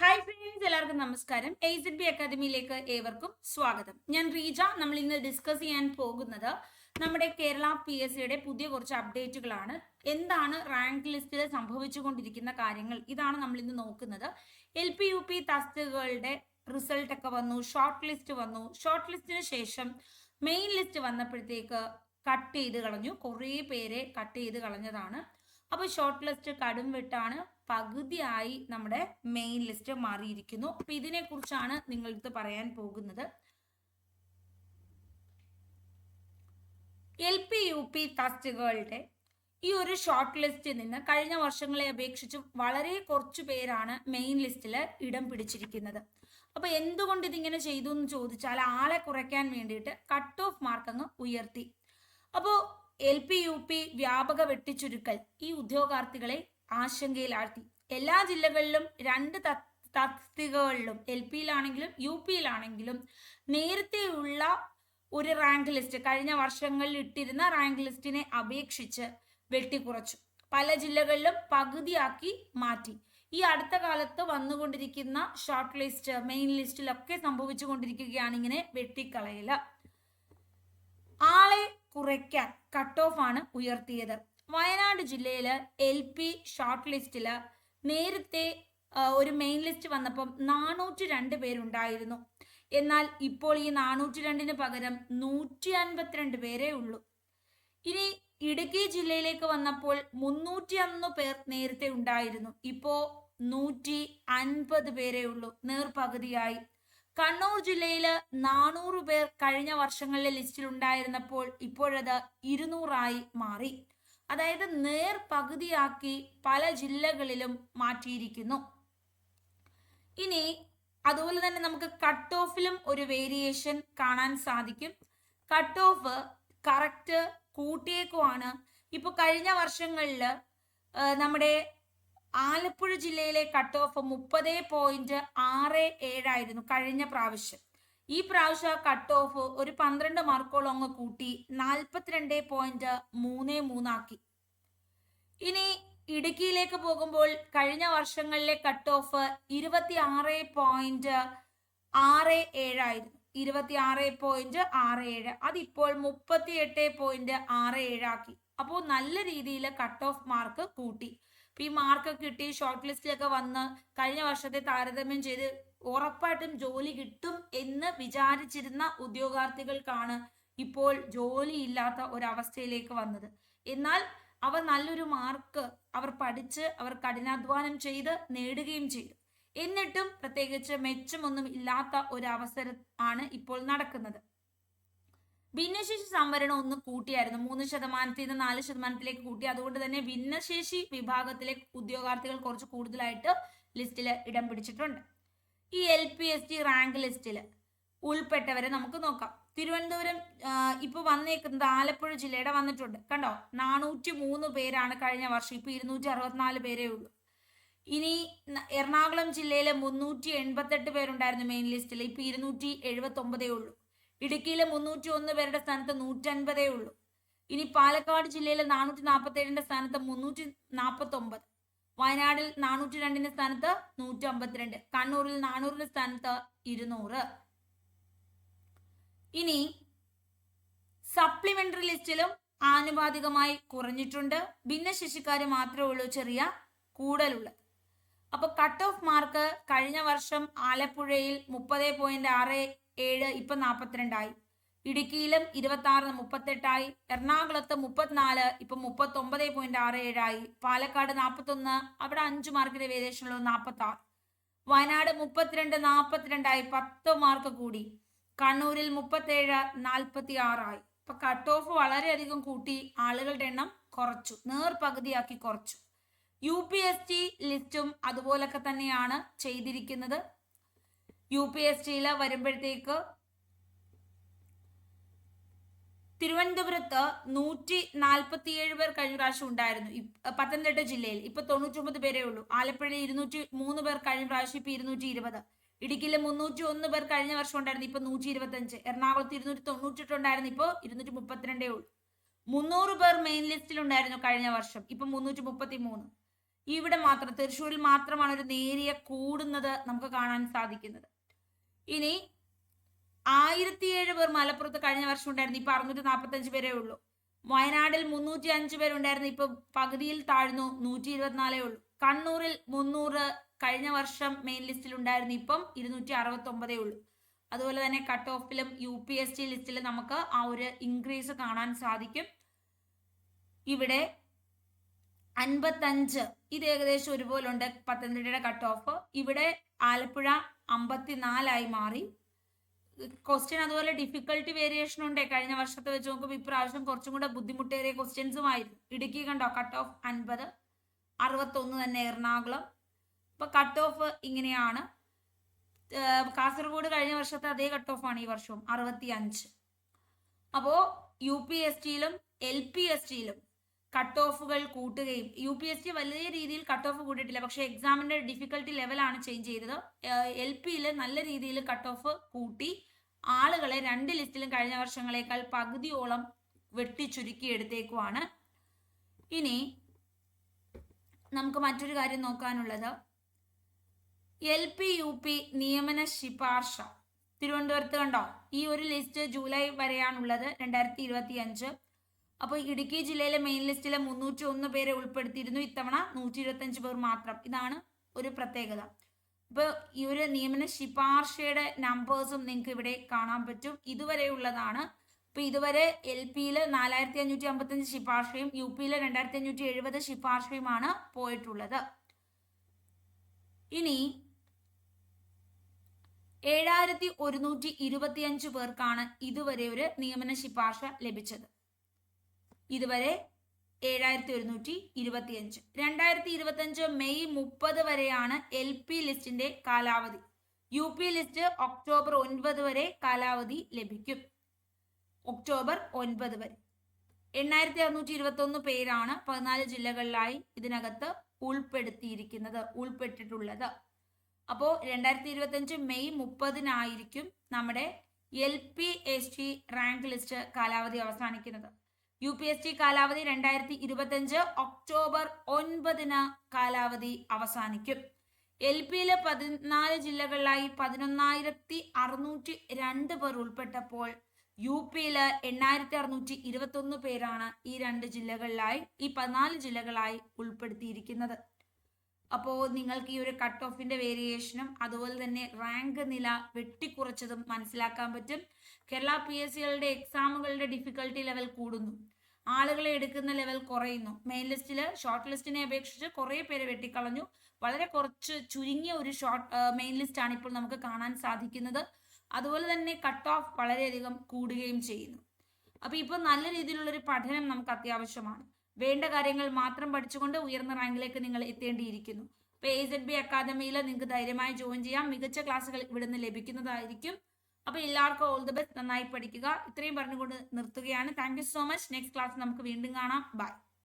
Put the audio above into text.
Hi friends എല്ലാവർക്കും നമസ്കാരം. A B അക്കാദമിയിലേക്ക് ഏവർക്കും സ്വാഗതം. ഞാൻ റീജ. നമ്മൾ ഇന്ന് ഡിസ്കസ് ചെയ്യാൻ പോകുന്നത് നമ്മുടെ കേരള പി എസ് സിയുടെ പുതിയ കുറച്ച് അപ്ഡേറ്റുകളാണ് എന്താണ് റാങ്ക് ലിസ്റ്റിൽ സംഭവിച്ചുകൊണ്ടിരിക്കുന്ന കാര്യങ്ങൾ? ഇതാണ് നമ്മൾ ഇന്ന് നോക്കുന്നത്. എൽ പി യു പി തസ്തികകളുടെ റിസൾട്ട് ഒക്കെ വന്നു ഷോർട്ട് ലിസ്റ്റ് വന്നു. ഷോർട്ട് ലിസ്റ്റിന് ശേഷം മെയിൻ ലിസ്റ്റ് വന്നപ്പോഴത്തേക്ക് കട്ട് ചെയ്ത് കളഞ്ഞു. കുറേ പേരെ കട്ട് ചെയ്ത് കളഞ്ഞതാണ്. അപ്പോൾ ഷോർട്ട് ലിസ്റ്റ് കടും വിട്ടാണ്. പകുതിയായി നമ്മുടെ മെയിൻ ലിസ്റ്റ് മാറിയിരിക്കുന്നു. അപ്പൊ ഇതിനെ കുറിച്ചാണ് നിങ്ങളടുത്ത് പറയാൻ പോകുന്നത്. എൽ പി യു പി തസ്തികകളുടെ ഈ ഒരു ഷോർട്ട് ലിസ്റ്റിൽ നിന്ന് കഴിഞ്ഞ വർഷങ്ങളെ അപേക്ഷിച്ച് വളരെ കുറച്ചു പേരാണ് മെയിൻ ലിസ്റ്റിൽ ഇടം പിടിച്ചിരിക്കുന്നത്. അപ്പൊ എന്തുകൊണ്ട് ഇതിങ്ങനെ ചെയ്തു എന്ന് ചോദിച്ചാൽ ആളെ കുറയ്ക്കാൻ വേണ്ടിയിട്ട് കട്ട് ഓഫ് മാർക്ക് അങ്ങ് ഉയർത്തി. അപ്പോൾ എൽ പി യു പി വ്യാപക വെട്ടിച്ചുരുക്കൽ ഈ ഉദ്യോഗാർത്ഥികളെ ആശങ്കയിലാഴ്ത്തി. എല്ലാ ജില്ലകളിലും രണ്ട് തസ്തികകളിലും എൽ പിയിലാണെങ്കിലും യു പിയിലാണെങ്കിലും നേരത്തെയുള്ള ഒരു റാങ്ക് ലിസ്റ്റ് കഴിഞ്ഞ വർഷങ്ങളിൽ ഇട്ടിരുന്ന റാങ്ക് ലിസ്റ്റിനെ അപേക്ഷിച്ച് വെട്ടിക്കുറച്ചു. പല ജില്ലകളിലും പകുതിയാക്കി മാറ്റി. ഈ അടുത്ത കാലത്ത് വന്നുകൊണ്ടിരിക്കുന്ന ഷോർട്ട് ലിസ്റ്റ് മെയിൻ ലിസ്റ്റിലൊക്കെ സംഭവിച്ചു കൊണ്ടിരിക്കുകയാണ് ഇങ്ങനെ വെട്ടിക്കളയൽ. ആളെ കുറയ്ക്കാൻ കട്ട് ഓഫ് ആണ് ഉയർത്തിയത്. വയനാട് ജില്ലയിൽ എൽ പി ഷോർട്ട് ലിസ്റ്റിൽ നേരത്തെ ഒരു മെയിൻ ലിസ്റ്റ് വന്നപ്പം നാനൂറ്റി രണ്ട് പേരുണ്ടായിരുന്നു. എന്നാൽ ഇപ്പോൾ ഈ നാനൂറ്റി രണ്ടിന് പകരം നൂറ്റി അൻപത്തിരണ്ട് പേരേ ഉള്ളൂ. ഇനി ഇടുക്കി ജില്ലയിലേക്ക് വന്നപ്പോൾ മുന്നൂറ്റി ഒന്ന് പേർ നേരത്തെ ഉണ്ടായിരുന്നു. ഇപ്പോ നൂറ്റി അൻപത് പേരേ ഉള്ളൂ നേർപകുതിയായി. കണ്ണൂർ ജില്ലയിൽ നാനൂറ് പേർ കഴിഞ്ഞ വർഷങ്ങളിലെ ലിസ്റ്റിൽ ഉണ്ടായിരുന്നപ്പോൾ ഇപ്പോഴത് ഇരുന്നൂറായി മാറി. അതായത് നേർ പകുതിയാക്കി പല ജില്ലകളിലും മാറ്റിയിരിക്കുന്നു. ഇനി അതുപോലെ തന്നെ നമുക്ക് കട്ട് ഓഫിലും ഒരു വേരിയേഷൻ കാണാൻ സാധിക്കും. കട്ട് ഓഫ് കറക്റ്റ് കൂട്ടിയേക്കുവാണ്. ഇപ്പൊ കഴിഞ്ഞ വർഷങ്ങളിൽ നമ്മുടെ ആലപ്പുഴ ജില്ലയിലെ കട്ട് ഓഫ് മുപ്പത് പോയിന്റ് ആറ് ഏഴായിരുന്നു കഴിഞ്ഞ പ്രാവശ്യം. ഈ പ്രാവശ്യം കട്ട് ഓഫ് ഒരു പന്ത്രണ്ട് മാർക്കോളം അങ്ങ് കൂട്ടി നാൽപ്പത്തിരണ്ട് പോയിന്റ് മൂന്ന് മൂന്നാക്കി. ഇനി ഇടുക്കിയിലേക്ക് പോകുമ്പോൾ കഴിഞ്ഞ വർഷങ്ങളിലെ കട്ട് ഓഫ് ഇരുപത്തി ആറ് പോയിന്റ് ആറ് ഏഴായിരുന്നു ഇരുപത്തി ആറ് പോയിന്റ് ആറ് ഏഴ് അതിപ്പോൾ മുപ്പത്തി എട്ട് പോയിന്റ് ആറ് ഏഴാക്കി അപ്പോൾ നല്ല രീതിയിൽ കട്ട് ഓഫ് മാർക്ക് കൂട്ടി. ഈ മാർക്ക് കിട്ടി ഷോർട്ട് ലിസ്റ്റിലൊക്കെ വന്ന് കഴിഞ്ഞ വർഷത്തെ താരതമ്യം ചെയ്ത് ഉറപ്പായിട്ടും ജോലി കിട്ടും എന്ന് വിചാരിച്ചിരുന്ന ഉദ്യോഗാർത്ഥികൾക്കാണ് ഇപ്പോൾ ജോലി ജോലിയില്ലാത്ത ഒരവസ്ഥയിലേക്ക് വന്നത്. എന്നാൽ അവർ നല്ലൊരു മാർക്ക് അവർ പഠിച്ച് അവർ കഠിനാധ്വാനം ചെയ്ത് നേടുകയും ചെയ്തു. എന്നിട്ടും പ്രത്യേകിച്ച് മെച്ചമൊന്നും ഇല്ലാത്ത ഒരു അവസരം ആണ് ഇപ്പോൾ നടക്കുന്നത്. ഭിന്നശേഷി സംവരണം ഒന്ന് കൂട്ടിയായിരുന്നു. മൂന്ന് ശതമാനത്തിൽ നിന്ന് നാല് ശതമാനത്തിലേക്ക് കൂട്ടി. അതുകൊണ്ട് തന്നെ ഭിന്നശേഷി വിഭാഗത്തിലെ ഉദ്യോഗാർത്ഥികൾ കുറച്ച് കൂടുതലായിട്ട് ലിസ്റ്റിൽ ഇടം പിടിച്ചിട്ടുണ്ട്. ഈ L P S T rank ലിസ്റ്റിൽ ഉൾപ്പെട്ടവരെ നമുക്ക് നോക്കാം. തിരുവനന്തപുരം ഇപ്പോൾ വന്നേക്കുന്നത് ആലപ്പുഴ ജില്ലയുടെ വന്നിട്ടുണ്ട്. കണ്ടോ? നാനൂറ്റി മൂന്ന് പേരാണ് കഴിഞ്ഞ വർഷം. ഇപ്പോൾ ഇരുന്നൂറ്റി അറുപത്തിനാല് പേരേ ഉള്ളൂ. ഇനി എറണാകുളം ജില്ലയിലെ മുന്നൂറ്റി എൺപത്തെട്ട് പേരുണ്ടായിരുന്നു മെയിൻ ലിസ്റ്റിൽ ഇപ്പോൾ ഇരുന്നൂറ്റി എഴുപത്തൊമ്പതേ ഉള്ളൂ. ഇടുക്കിയിലെ മുന്നൂറ്റി ഒന്ന് പേരുടെ സ്ഥാനത്ത് നൂറ്റൻപതേ ഉള്ളൂ. ഇനി പാലക്കാട് ജില്ലയിലെ നാനൂറ്റി നാൽപ്പത്തി ഏഴിന്റെ സ്ഥാനത്ത് മുന്നൂറ്റി നാൽപ്പത്തി ഒമ്പത് വയനാടിൽ നാനൂറ്റി രണ്ടിന്റെ സ്ഥാനത്ത് നൂറ്റി അമ്പത്തിരണ്ട് കണ്ണൂരിൽ നാനൂറിന്റെ സ്ഥാനത്ത് ഇരുന്നൂറ്. ഇനി സപ്ലിമെന്ററി ലിസ്റ്റിലും ആനുപാതികമായി കുറഞ്ഞിട്ടുണ്ട്. ഭിന്നശേഷിക്കാര് മാത്രമേ ഉള്ളൂ ചെറിയ കൂടുതലുള്ളത്. അപ്പൊ കട്ട് ഓഫ് മാർക്ക് കഴിഞ്ഞ വർഷം ആലപ്പുഴയിൽ മുപ്പത് പോയിന്റ് ആറ് ഏഴ് ഇപ്പൊ നാൽപ്പത്തിരണ്ടായി ഇടുക്കിയിലും ഇരുപത്തി ആറ് മുപ്പത്തെട്ടായി എറണാകുളത്ത് മുപ്പത്തിനാല് ഇപ്പൊ മുപ്പത്തി ഒമ്പത് പോയിന്റ് ആറ് ഏഴായി. പാലക്കാട് നാൽപ്പത്തൊന്ന് അവിടെ അഞ്ചു മാർക്കിന്റെ വേരിയേഷനുള്ളൂ നാൽപ്പത്തി ആറ് വയനാട് മുപ്പത്തിരണ്ട് നാൽപ്പത്തിരണ്ടായി പത്ത് മാർക്ക് കൂടി. കണ്ണൂരിൽ മുപ്പത്തേഴ് നാൽപ്പത്തി ആറായി ഇപ്പൊ കട്ട് ഓഫ് വളരെയധികം കൂട്ടി ആളുകളുടെ എണ്ണം കുറച്ചു നേർ പകുതിയാക്കി കുറച്ചു. യു പി എസ് ടി ലിസ്റ്റും അതുപോലൊക്കെ തന്നെയാണ് ചെയ്തിരിക്കുന്നത്. യു പി എസ് ടിയിൽ വരുമ്പോഴത്തേക്ക് തിരുവനന്തപുരത്ത് നൂറ്റി നാൽപ്പത്തിയേഴ് പേർ കഴിഞ്ഞ പ്രാവശ്യം ഉണ്ടായിരുന്നു. പത്തനംതിട്ട ജില്ലയിൽ. ഇപ്പൊ തൊണ്ണൂറ്റൊമ്പത് പേരേ ഉള്ളൂ. ആലപ്പുഴയിൽ ഇരുന്നൂറ്റി മൂന്ന് പേർ കഴിഞ്ഞ പ്രാവശ്യം ഇപ്പൊ ഇരുന്നൂറ്റി ഇരുപത് ഇടുക്കിയിൽ മുന്നൂറ്റി ഒന്ന് പേർ കഴിഞ്ഞ വർഷം ഉണ്ടായിരുന്നു. ഇപ്പൊ നൂറ്റി ഇരുപത്തി അഞ്ച് എറണാകുളത്ത് ഇരുന്നൂറ്റി തൊണ്ണൂറ്റെട്ട് ഉണ്ടായിരുന്നു. ഇപ്പൊ ഇരുന്നൂറ്റി മുപ്പത്തിരണ്ടേ ഉള്ളൂ. മുന്നൂറ് പേർ മെയിൻ ലിസ്റ്റിൽ ഉണ്ടായിരുന്നു കഴിഞ്ഞ വർഷം. ഇപ്പൊ മുന്നൂറ്റി മുപ്പത്തി മൂന്ന് ഇവിടെ മാത്രം തൃശ്ശൂരിൽ മാത്രമാണ് ഒരു നേരിയ കൂടുന്നത് നമുക്ക് കാണാൻ സാധിക്കുന്നത്. ഇനി ആയിരത്തി ഏഴ് പേർ മലപ്പുറത്ത് കഴിഞ്ഞ വർഷം ഉണ്ടായിരുന്നു. ഇപ്പൊ അറുന്നൂറ്റി നാൽപ്പത്തി അഞ്ച് പേരേ ഉള്ളൂ. വയനാടിൽ മുന്നൂറ്റി അഞ്ച് പേരുണ്ടായിരുന്നു. ഇപ്പൊ പകുതിയിൽ താഴ്ന്നു നൂറ്റി ഇരുപത്തിനാലേ ഉള്ളൂ. കണ്ണൂരിൽ മുന്നൂറ് കഴിഞ്ഞ വർഷം മെയിൻ ലിസ്റ്റിൽ ഉണ്ടായിരുന്നു. ഇപ്പം ഇരുന്നൂറ്റി അറുപത്തി ഒമ്പതേ ഉള്ളൂ. അതുപോലെ തന്നെ കട്ട് ഓഫിലും യു പി എസ് ടി ലിസ്റ്റിലും നമുക്ക് ആ ഒരു ഇൻക്രീസ് കാണാൻ സാധിക്കും. ഇവിടെ അൻപത്തഞ്ച് ഇത് ഏകദേശം ഒരുപോലെ ഉണ്ട് പത്തനംതിട്ടയുടെ കട്ട് ഓഫ് ഇവിടെ ആലപ്പുഴ അമ്പത്തിനാലായി മാറി. ക്വസ്റ്റ്യൻ അതുപോലെ ഡിഫിക്കൽട്ടി വേരിയേഷൻ ഉണ്ട്. കഴിഞ്ഞ വർഷത്തെ വെച്ച് നോക്കുമ്പോൾ ഇപ്രാവശ്യം കുറച്ചും കൂടെ ബുദ്ധിമുട്ടേറിയ ക്വസ്റ്റ്യൻസുമായിരുന്നു ഇടുക്കി കണ്ടോ? കട്ട് ഓഫ് അൻപത് അറുപത്തൊന്ന് തന്നെ എറണാകുളം. ഇപ്പൊ കട്ട് ഓഫ് ഇങ്ങനെയാണ്. കാസർഗോഡ് കഴിഞ്ഞ വർഷത്തെ അതേ കട്ട് ഓഫ് ആണ് ഈ വർഷവും അറുപത്തി അഞ്ച് അപ്പോ യു പി എസ് ടിയിലും എൽ പി എസ് ടിയിലും കട്ട് ഓഫുകൾ കൂട്ടുകയും യു പി എസ് ടി വലിയ രീതിയിൽ കട്ട് ഓഫ് കൂട്ടിയിട്ടില്ല പക്ഷേ എക്സാമിന്റെ ഡിഫിക്കൽട്ടി ലെവലാണ് ചേഞ്ച് ചെയ്തത്. എൽ പിയിൽ നല്ല രീതിയിൽ കട്ട് ഓഫ് കൂട്ടി ആളുകളെ രണ്ട് ലിസ്റ്റിലും കഴിഞ്ഞ വർഷങ്ങളേക്കാൾ പകുതിയോളം വെട്ടി ചുരുക്കി എടുത്തേക്കുവാണ്. ഇനി നമുക്ക് മറ്റൊരു കാര്യം നോക്കാനുള്ളത്. എൽ പി യു പി നിയമന ശിപാർശ. തിരുവനന്തപുരത്ത് കണ്ടോ? ഈ ഒരു ലിസ്റ്റ് ജൂലൈ വരെയാണുള്ളത് രണ്ടായിരത്തി ഇരുപത്തി അഞ്ച് അപ്പോൾ ഇടുക്കി ജില്ലയിലെ മെയിൻ ലിസ്റ്റിലെ മുന്നൂറ്റി ഒന്ന് പേരെ ഉൾപ്പെടുത്തിയിരുന്നു. ഇത്തവണ നൂറ്റി ഇരുപത്തഞ്ച് പേർ മാത്രം. ഇതാണ് ഒരു പ്രത്യേകത. ഇപ്പോൾ ഈ ഒരു നിയമന ശിപാർശയുടെ നമ്പേഴ്സും നിങ്ങൾക്ക് ഇവിടെ കാണാൻ പറ്റും. ഇതുവരെയുള്ളതാണ്. ഇപ്പൊ ഇതുവരെ എൽ പിയിൽ നാലായിരത്തി അഞ്ഞൂറ്റി അമ്പത്തഞ്ച് ശിപാർശയും യു പിയിൽ രണ്ടായിരത്തി അഞ്ഞൂറ്റി എഴുപത് ശിപാർശയുമാണ് പോയിട്ടുള്ളത്. ഇനി ഏഴായിരത്തി ഒരുന്നൂറ്റി ഇരുപത്തിയഞ്ച് പേർക്കാണ് ഇതുവരെ ഒരു നിയമന ശിപാർശ ലഭിച്ചത്. ഇതുവരെ ഏഴായിരത്തി ഒരുന്നൂറ്റി ഇരുപത്തിയഞ്ച് രണ്ടായിരത്തി ഇരുപത്തിയഞ്ച് മെയ് മുപ്പത് വരെയാണ് എൽ പി ലിസ്റ്റിന്റെ കാലാവധി. യു പി ലിസ്റ്റ് ഒക്ടോബർ ഒൻപത് വരെ കാലാവധി ലഭിക്കും. ഒക്ടോബർ ഒൻപത് വരെ. എണ്ണായിരത്തി അറുന്നൂറ്റി ഇരുപത്തി ഒന്ന് പേരാണ് പതിനാല് ജില്ലകളിലായി ഇതിനകത്ത് ഉൾപ്പെടുത്തിയിരിക്കുന്നത് ഉൾപ്പെട്ടിട്ടുള്ളത്. അപ്പോൾ രണ്ടായിരത്തി ഇരുപത്തഞ്ച് മെയ് മുപ്പതിനായിരിക്കും നമ്മുടെ L P S T rank list കാലാവധി അവസാനിക്കുന്നത്. യു പി എസ് ടി കാലാവധി രണ്ടായിരത്തി ഇരുപത്തഞ്ച് ഒക്ടോബർ ഒൻപതിന് കാലാവധി അവസാനിക്കും. എൽ പിയിലെ പതിനാല് ജില്ലകളിലായി പതിനൊന്നായിരത്തി അറുന്നൂറ്റി രണ്ട് പേർ ഉൾപ്പെട്ടപ്പോൾ യു പിയിൽ എണ്ണായിരത്തി അറുന്നൂറ്റി ഇരുപത്തി ഒന്ന് പേരാണ് ഈ രണ്ട് ജില്ലകളിലായി ഈ പതിനാല് ജില്ലകളായി ഉൾപ്പെടുത്തിയിരിക്കുന്നത്. അപ്പോൾ നിങ്ങൾക്ക് ഈ ഒരു കട്ട് ഓഫിന്റെ വേരിയേഷനും അതുപോലെ തന്നെ റാങ്ക് നില വെട്ടിക്കുറച്ചതും മനസ്സിലാക്കാൻ പറ്റും. കേരള പി എസ് സികളുടെ എക്സാമുകളുടെ ഡിഫിക്കൽട്ടി ലെവൽ കൂടുന്നു. ആളുകളെ എടുക്കുന്ന ലെവൽ കുറയുന്നു. മെയിൻ ലിസ്റ്റിൽ ഷോർട്ട് ലിസ്റ്റിനെ അപേക്ഷിച്ച് കുറേ പേര് വെട്ടിക്കളഞ്ഞു. വളരെ കുറച്ച് ചുരുങ്ങിയ ഒരു ഷോർട്ട് മെയിൻ ലിസ്റ്റ് ആണ് ഇപ്പോൾ നമുക്ക് കാണാൻ സാധിക്കുന്നത്. അതുപോലെ തന്നെ കട്ട് ഓഫ് വളരെയധികം കൂടുകയും ചെയ്യുന്നു. അപ്പൊ ഇപ്പോൾ നല്ല രീതിയിലുള്ള ഒരു പഠനം നമുക്ക് അത്യാവശ്യമാണ്. വേണ്ട കാര്യങ്ങൾ മാത്രം പഠിച്ചുകൊണ്ട് ഉയർന്ന റാങ്കിലേക്ക് നിങ്ങൾ എത്തേണ്ടിയിരിക്കുന്നു. ഇപ്പൊ എ സെഡ് ബി അക്കാദമിയിൽ നിങ്ങൾക്ക് ധൈര്യമായി ജോയിൻ ചെയ്യാം. മികച്ച ക്ലാസ്സുകൾ ഇവിടുന്ന് ലഭിക്കുന്നതായിരിക്കും. അപ്പൊ എല്ലാവർക്കും ഓൾ ദി ബെസ്റ്റ് നന്നായി പഠിക്കുക. ഇത്രയും പറഞ്ഞുകൊണ്ട് നിർത്തുകയാണ്. Thank you so much next class നമുക്ക് വീണ്ടും കാണാം. ബൈ